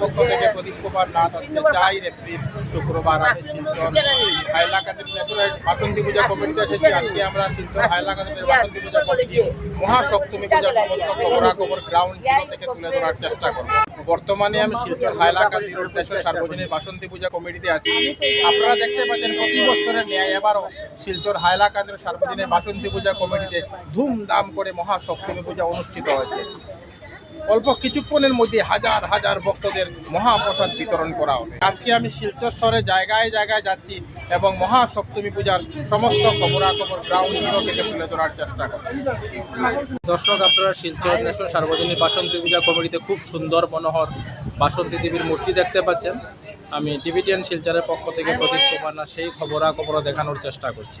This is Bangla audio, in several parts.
পক্ষ থেকে প্রদীপ এপ্রিল শুক্রবার বাসন্তী পূজা আজকে আমরা বাসন্তী পূজা কমিটি সমস্ত গ্রাউন্ড থেকে তুলে ধরার চেষ্টা বর্তমানে আমি শিলচর হাইলাকান্দি রোড ন্যাশনাল সার্বজনীন বাসন্তী পূজা কমিটিতে আছি। আপনারা দেখতে পাচ্ছেন প্রতি বছরের ন্যায় এবারও শিলচর হাইলাকান্দির সার্বজনীন বাসন্তী পূজা কমিটিতে ধুমধাম করে মহাসপ্তমী পূজা অনুষ্ঠিত হয়েছে। অল্প কিছুক্ষণের মধ্যে হাজার হাজার ভক্তদের মহাপ্রসাদ বিতরণ করা হবে। আজকে আমি শিলচর শহরে জায়গায় জায়গায় যাচ্ছি এবং মহাসপ্তমী পূজার সমস্ত খবরাখবর গ্রাউন্ড জিরো থেকে তুলে ধরার চেষ্টা করছি। দর্শক আপনারা শিলচর ন্যাশনাল সার্বজনীন বাসন্তী পূজা কমিটিতে খুব সুন্দর মনোহর বাসন্তী দেবীর মূর্তি দেখতে পাচ্ছেন। আমি টিভিটিএন শিলচরের পক্ষ থেকে প্রদীপ কুমার না সেই খবরাখবর দেখানোর চেষ্টা করছি।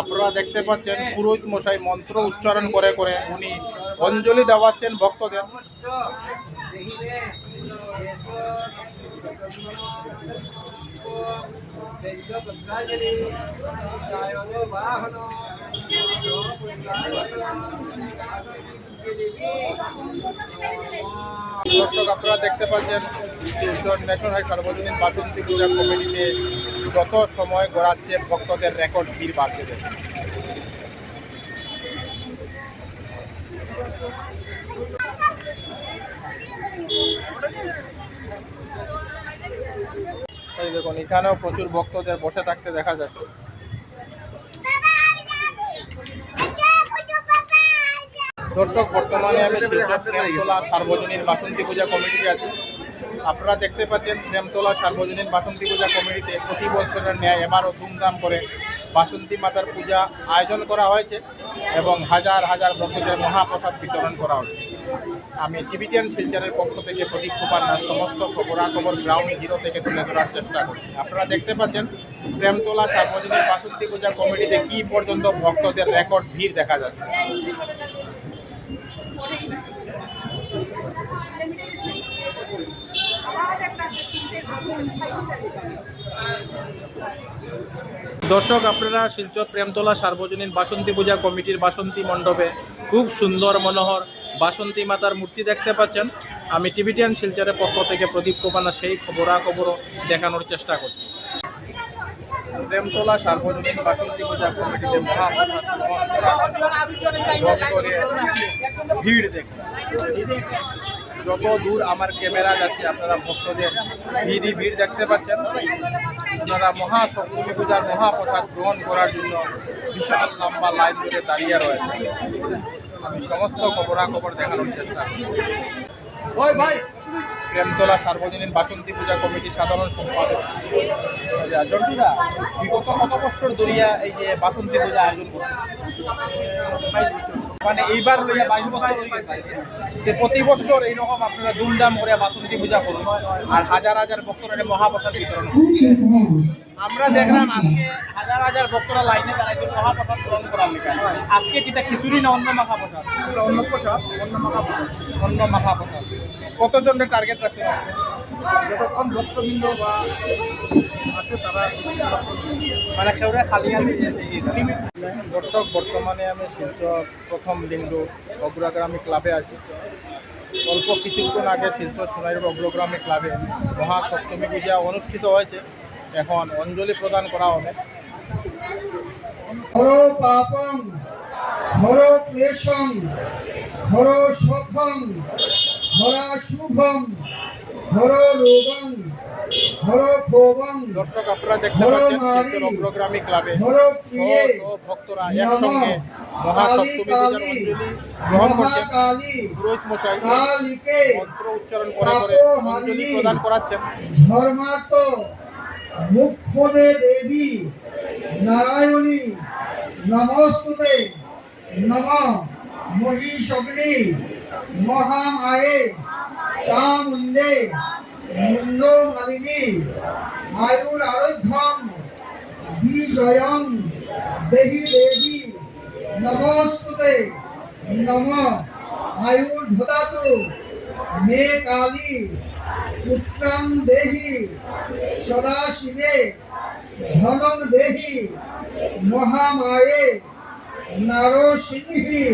আপনারা দেখতে পাচ্ছেন পুরোহিত মশাই মন্ত্র উচ্চারণ করে করে উনি অঞ্জলি দেওয়াচ্ছেন ভক্তদের। দর্শক, আপনারা দেখতে পাচ্ছেন, শিলচর ন্যাশনাল সার্বজনীন বাসন্তী পূজা কমিটিতে যত সময় গড়াচ্ছে ভক্তদের রেকর্ড ভিড় বাড়তে এই দেখুন, এখানেও প্রচুর ভক্তদের বসে থাকতে দেখা যাচ্ছে। দর্শক, বর্তমানে আমি শিলচর প্রেমতলা সার্বজনীন বাসন্তী পূজা কমিটিতে আছি। আপনারা দেখতে পাচ্ছেন প্রেমতলা সার্বজনীন বাসন্তী পূজা কমিটিতে প্রতি বছরের ন্যায় এবারও ধুমধাম করে বাসন্তী মাতার পূজা আয়োজন করা হয়েছে এবং হাজার হাজার ভক্তদের মহাপ্রসাদ বিতরণ করা হচ্ছে। আমি টিভিটিএন শিলচরের পক্ষ থেকে প্রদীপ কুমার নাথ সমস্ত খবরাখবর গ্রাউন্ড জিরো থেকে তুলে ধরার চেষ্টা করছি। আপনারা দেখতে পাচ্ছেন প্রেমতলা সার্বজনীন বাসন্তী পূজা কমিটিতে কি পর্যন্ত ভক্তদের রেকর্ড ভিড় দেখা যাচ্ছে। দর্শক, আপনারা শিলচর প্রেমতলা সার্বজনীন বাসন্তী পূজা কমিটির বাসন্তী মণ্ডপে খুব সুন্দর মনোহর বাসন্তী মাতার মূর্তি দেখতে পাচ্ছেন। আমি টিভিটিয়ান শিলচরের পক্ষ থেকে প্রদীপ কুমার সেই খবরাখবরও দেখানোর চেষ্টা করছি। প্রেমতলা সার্বজনীন বাসন্তী পূজা কমিটিতে ভিড় দেখে। যত দূর আমার ক্যামেরা যাচ্ছে, আপনারা ভক্তদের ভিড়ি ভিড় দেখতে পাচ্ছেন। ওনারা মহাসপ্তমী পূজার মহাপ্রসাদ গ্রহণ করার জন্য বিশাল লম্বা লাইন ধরে দাঁড়িয়ে রয়েছে আমি সমস্ত খবরাখবর দেখানোর চেষ্টা করি প্রেমতলা সার্বজনীন বাসন্তী পূজা কমিটির সাধারণ সম্পাদক। জন্টুদা বিগত কত বছর এই যে বাসন্তী পূজা আয়োজন মানে এইবার যে প্রতি বছর এইরকম আপনারা করে বাসন্তী পূজা করুন। আর হাজার হাজার ভক্তরা মহাপ্রসাদ বিতরণ। আমরা দেখলাম আজকে হাজার হাজার ভক্তরা লাইনে দাঁড়াইছে মহাপ্রসাদ গ্রহণ করার লিখা। আজকে কিতা খিচুড়ি না অন্য মাখা প্রসাদ অন্য প্রসাদ? অন্য মাখা প্রসাদ অন্য মাখা প্রসাদ কতজনের টার্গেট আজকে যতক্ষণ ভক্তবৃন্দ বা আছে তারা মানে সেওরা খালি হাতে দর্শক বর্তমানে আমি শিলচর প্রথম লিঙ্গ অগ্রগ্রামী ক্লাবে আছি। অল্প কিছুক্ষণ আগে শিলচর সোনাইর অগ্রগ্রামী ক্লাবে মহাসপ্তমী পূজা অনুষ্ঠিত হয়েছে। এখন অঞ্জলি প্রদান করা হবে। হরো পাপং হরো ক্লেশং হরো শোভং হরা শুভং হরো রোগং হরো ভোগং দর্শক আপনারা দেখতে পাচ্ছেন অগ্রগ্রামী ক্লাবে ভক্তরা একসঙ্গে মহাসপ্তমী পূজার অঞ্জলি গ্রহণ করছেন। পুরোহিত মশাই মন্ত্র উচ্চারণ করে করে অঞ্জলি প্রদান করাচ্ছেন। ধর্মার্থ মুখ্যদে দেবী, নারায়ণী, নমস্তুতে, নম মহিষগ্নি, মহামায়ে, চামুণ্ডে মুন্ডো মালিনী আয়ুর আরোগ্যম বিজয়ং দেহি দেবী, নমস্তুতে, নম আয়ুর ধদাতু মে কালী পুত্রং দেহি সদা শিবে ধনং দেহি, মহামায়ে নারসিংহি,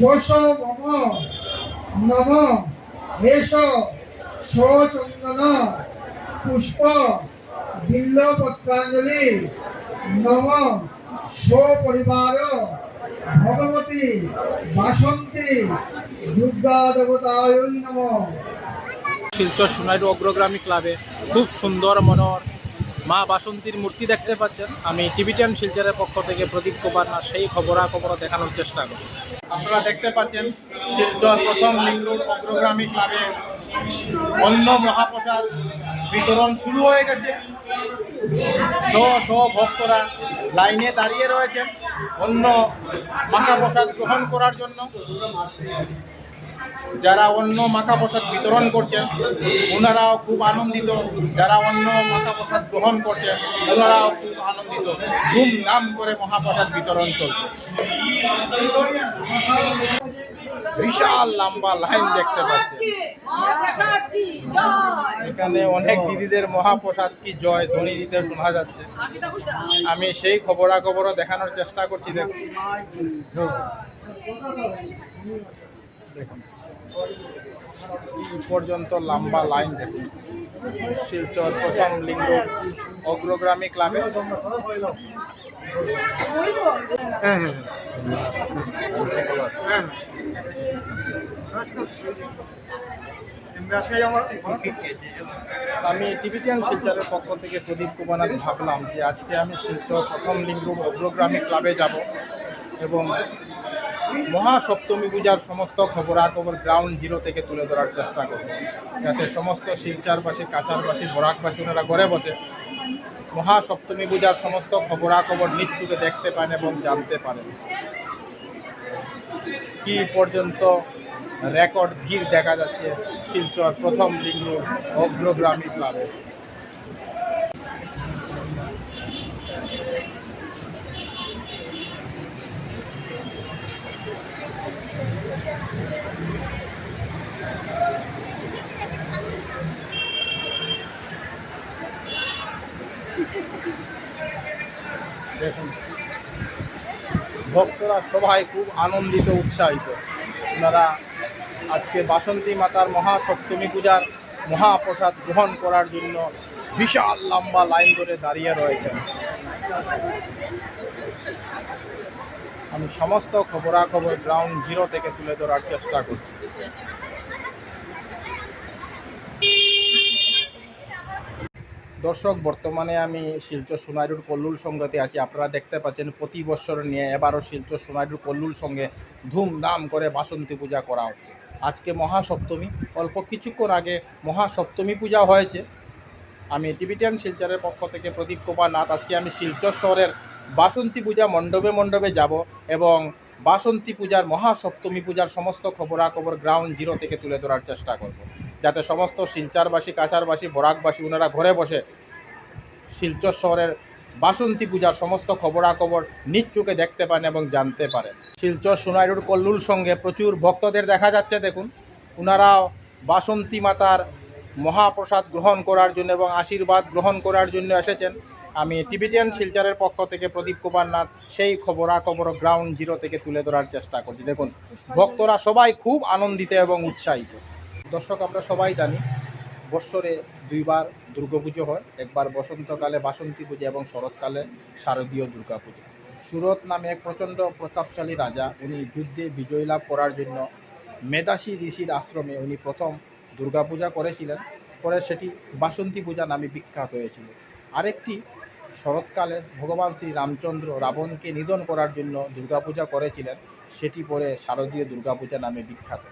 যশ মম, নম এষ সচন্দন, পুষ্প বিল্লপত্রাঞ্জলি, নম সপরিবার ভগবতী বাসন্তী দুর্গা দেবতায় নমঃ। শিলচর সোনাইরু অগ্রগ্রামী ক্লাবে খুব সুন্দর মনোহর মা বাসন্তীর মূর্তি দেখতে পাচ্ছেন। আমি টিভিটিয়ান শিলচরের পক্ষ থেকে প্রদীপ কুমার না সেই খবরাখবর দেখানোর চেষ্টা করি আপনারা দেখতে পাচ্ছেন শিলচর প্রথম লিঙ্গুর অগ্রগ্রামী ক্লাবে অন্য মহাপ্রসাদ বিতরণ শুরু হয়ে গেছে। শ শ ভক্তরা লাইনে দাঁড়িয়ে রয়েছেন। অন্য মাখা প্রসাদ গ্রহণ করার জন্য। যারা অন্য মাখা প্রসাদ বিতরণ করছেন, ওনারাও খুব আনন্দিত। যারা অন্য মাখা প্রসাদ গ্রহণ করছেন, ওনারাও খুব আনন্দিত। ধুমধাম করে মহাপ্রসাদ বিতরণ চলছে। বিশাল লম্বা লাইন দেখতে জয় এখানে অনেক দিদিদের মহাপ্রসাদ কি জয়, ধ্বনি দিতে শোনা যাচ্ছে। আমি সেই খবরাখবরও দেখানোর চেষ্টা করছি, দেখুন। দেখুন। পর্যন্ত লম্বা লাইন দেখুন। শিলচর প্রথম লিঙ্গ অগ্রগ্রামী ক্লাবে আমি টিভিটিয়ান শিলচরের পক্ষ থেকে প্রদীপ কুমার ভাবলাম যে আজকে আমি শিলচর প্রথম লিঙ্গ অগ্রগ্রামী ক্লাবে যাব এবং মহাসপ্তমী পূজার সমস্ত খবরাখবর গ্রাউন্ড জিরো থেকে তুলে ধরার চেষ্টা করব। যাতে সমস্ত শিলচারবাসী কাছারবাসী বরাকবাসী ওনারা ঘরে বসে মহাসপ্তমী পূজার সমস্ত খবরাখবর চোখে দেখতে পান এবং জানতে পারেন। কি পর্যন্ত রেকর্ড ভিড় দেখা যাচ্ছে শিলচর প্রথম লিঙ্গ অগ্রগ্রামী ক্লাবে দেখুন। ভক্তরা সবাই খুব আনন্দিত, উৎসাহিত। ওনারা আজকে বাসন্তী মাতার মহাসপ্তমী পূজার মহাপ্রসাদ গ্রহণ করার জন্য বিশাল লম্বা লাইন ধরে দাঁড়িয়ে রয়েছেন। আমি সমস্ত খবরাখবর গ্রাউন্ড জিরো থেকে তুলে ধরার চেষ্টা করছি। দর্শক, বর্তমানে আমি শিলচর সোনাইরুর কল্লুল সঙ্গতে আছি। আপনারা দেখতে পাচ্ছেন, প্রতি বছর নিয়ে এবারও শিলচর সোনাইরুর কল্লুল সঙ্গে ধুমধাম করে বাসন্তী পূজা করা হচ্ছে। আজকে মহাসপ্তমী, অল্প কিছুক্ষণ আগে মহাসপ্তমী পূজা হয়েছে। আমি টিভিটিয়ান শিলচরের পক্ষ থেকে প্রদীপ কুমার নাথ। আজকে আমি শিলচর শহরের বাসন্তী পূজা মণ্ডপে মণ্ডপে যাব এবং বাসন্তী পূজার, মহাসপ্তমী পূজার সমস্ত খবরাখবর গ্রাউন্ড জিরো থেকে তুলে ধরার চেষ্টা করব। যাতে সমস্ত শিলচারবাসী কাছারবাসী বরাকবাসী ওনারা ঘরে বসে শিলচর শহরের বাসন্তী পূজার সমস্ত খবরাখবর নিজ চোখে দেখতে পান এবং জানতে পারেন। শিলচর সোনাইরুর কল্লুল সঙ্গে প্রচুর ভক্তদের দেখা যাচ্ছে, দেখুন। ওনারাও বাসন্তী মাতার মহাপ্রসাদ গ্রহণ করার জন্য এবং আশীর্বাদ গ্রহণ করার জন্য এসেছেন। আমি টিবিটিয়ান শিলচরের পক্ষ থেকে প্রদীপ কুমার নাথ, সেই খবরাখবর গ্রাউন্ড জিরো থেকে তুলে ধরার চেষ্টা করছি। দেখুন, ভক্তরা সবাই খুব আনন্দিত এবং উৎসাহিত। দর্শক, আমরা সবাই জানি বৎসরে দুইবার দুর্গাপুজো হয়। একবার বসন্তকালে বাসন্তী পূজা এবং শরৎকালে শারদীয় দুর্গাপুজো। সুরত নামে এক প্রচণ্ড প্রতাপশালী রাজা, উনি যুদ্ধে বিজয় লাভ করার জন্য মেদাসী ঋষির আশ্রমে উনি প্রথম দুর্গাপূজা করেছিলেন। পরে সেটি বাসন্তী পূজা নামে বিখ্যাত হয়েছিল। আরেকটি শরৎকালে ভগবান শ্রী রামচন্দ্র রাবণকে নিধন করার জন্য দুর্গাপূজা করেছিলেন, সেটি পরে শারদীয় দুর্গাপূজা নামে বিখ্যাত।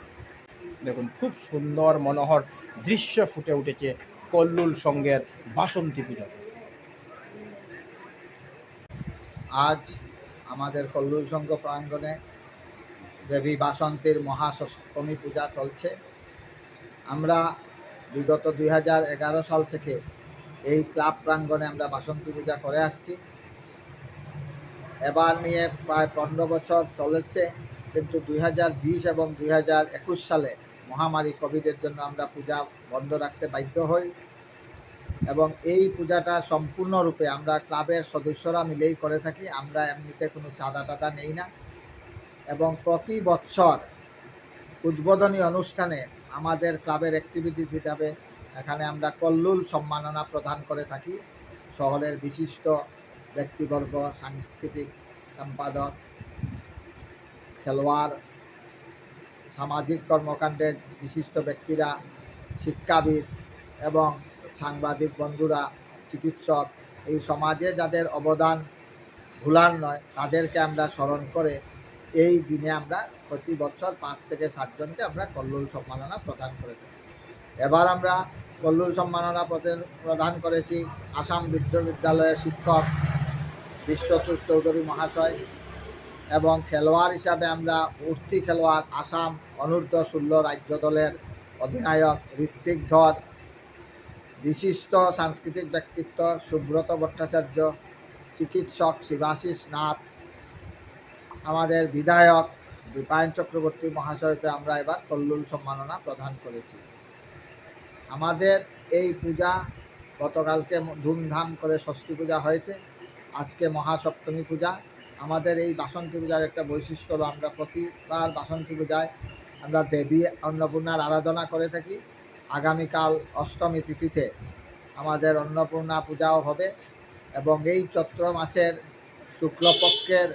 দেখুন, খুব সুন্দর মনোহর দৃশ্য ফুটে উঠেছে কল্লুল সঙ্গের বাসন্তী পূজাতে। আজ আমাদের কল্লুল সংঘ প্রাঙ্গণে দেবী বাসন্তীর মহাসপ্তমী পূজা চলছে। আমরা বিগত দুই হাজার এগারো সাল থেকে এই ক্লাব প্রাঙ্গণে আমরা বাসন্তী পূজা করে আসছি। এবার নিয়ে প্রায় পনেরো বছর চলেছে, কিন্তু দুই হাজার বিশ এবং দুই হাজার একুশ সালে মহামারী কোভিডের জন্য আমরা পূজা বন্ধ রাখতে বাধ্য হই। এবং এই পূজাটা সম্পূর্ণরূপে আমরা ক্লাবের সদস্যরা মিলেই করে থাকি। আমরা এমনিতে কোনো চাঁদা টাদা নেই না। এবং প্রতি বছর উদ্বোধনী অনুষ্ঠানে আমাদের ক্লাবের অ্যাক্টিভিটিস হিসাবে এখানে আমরা কল্লুল সম্মাননা প্রদান করে থাকি। শহরের বিশিষ্ট ব্যক্তিবর্গ, সাংস্কৃতিক সম্পাদক, খেলোয়াড় সামাজিক কর্মকাণ্ডের বিশিষ্ট ব্যক্তিরা, শিক্ষাবিদ এবং সাংবাদিক বন্ধুরা, চিকিৎসক, এই সমাজে যাদের অবদান ভুলার নয়, তাদেরকে আমরা স্মরণ করে এই দিনে আমরা প্রতি বছর পাঁচ থেকে সাতজনকে আমরা কল্লুল সম্মাননা প্রদান করে থাকি। এবার আমরা কল্লুল সম্মাননা প্রদান- করেছি আসাম বিশ্ববিদ্যালয়ের শিক্ষক বিশ্বতুষ চৌধুরী মহাশয়। এবং খেলোয়াড় হিসাবে আমরা উর্তি খেলোয়াড় আসাম অনূর্ধ্ব ষোলো রাজ্য দলের অধিনায়ক ঋত্বিক ধর, বিশিষ্ট সাংস্কৃতিক ব্যক্তিত্ব সুব্রত ভট্টাচার্য, চিকিৎসক শিবাশিস নাথ, আমাদের বিধায়ক দীপায়ন চক্রবর্তী মহাশয়কে আমরা এবার কল্লুল সম্মাননা প্রদান করেছি। আমাদের এই পূজা গতকালকে ধুমধাম করে ষষ্ঠী পূজা হয়েছে। আজকে মহাসপ্তমী পূজা। আমাদের এই বাসন্তী পূজার একটা বৈশিষ্ট্য হলো আমরা প্রতিবার বাসন্তী পূজায় আমরা দেবী অন্নপূর্ণার আরাধনা করে থাকি। আগামীকাল অষ্টমী তিথিতে আমাদের অন্নপূর্ণা পূজাও হবে এবং এই চৈত্র মাসের শুক্লপক্ষের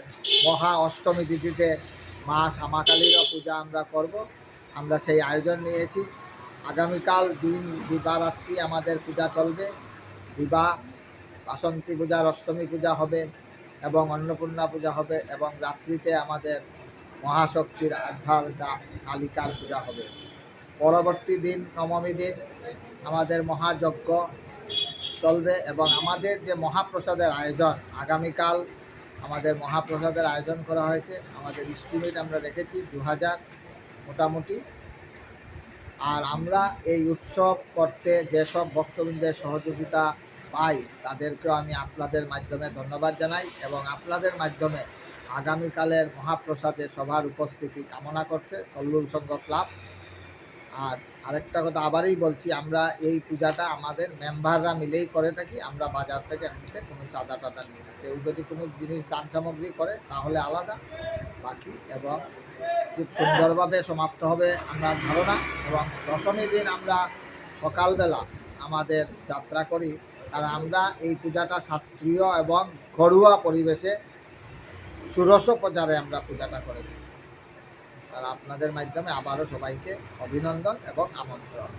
মহা অষ্টমী তিথিতে মা শ্যামাকালীরও পূজা আমরা করব। আমরা সেই আয়োজন নিয়েছি। আগামীকাল দিন দিবারাত্রি আমাদের পূজা চলবে। দিবা বাসন্তী পূজার অষ্টমী পূজা হবে। এবং অন্নপূর্ণা পূজা হবে এবং রাত্রিতে আমাদের মহাশক্তির আধ্যাত্মা কালিকার পূজা হবে। পরবর্তী দিন, নবমী দিন আমাদের মহাযজ্ঞ চলবে এবং আমাদের যে মহাপ্রসাদের আয়োজন, আগামীকাল আমাদের মহাপ্রসাদের আয়োজন করা হয়েছে। আমাদের ইস্টিমেট আমরা রেখেছি দু হাজার মোটামুটি। আর আমরা এই উৎসব করতে যেসব ভক্তবৃন্দের সহযোগিতা পাই, তাদেরকেও আমি আপনাদের মাধ্যমে ধন্যবাদ জানাই এবং আপনাদের মাধ্যমে আগামীকালের মহাপ্রসাদে সবার উপস্থিতি কামনা করছে কল্লুর সংঘ ক্লাব। আর আরেকটা কথা আবারই বলছি, আমরা এই পূজাটা আমাদের মেম্বাররা মিলেই করে থাকি, আমরা বাজার থেকে এমনিতে কোনো চাঁদা টাদা নিই না। কেউ যদি কোনো জিনিস, দান সামগ্রী করে, তাহলে আলাদা, বাকি এবং খুব সুন্দরভাবে সমাপ্ত হবে আমার ধারণা। এবং দশমী দিন আমরা সকালবেলা আমাদের যাত্রা করি কারণ আমরা এই পূজাটা শাস্ত্রীয় এবং ঘরোয়া পরিবেশে ষোড়শ প্রচারে আমরা পূজাটা করে থাকি আর আপনাদের মাধ্যমে আবারও সবাইকে অভিনন্দন এবং আমন্ত্রণ।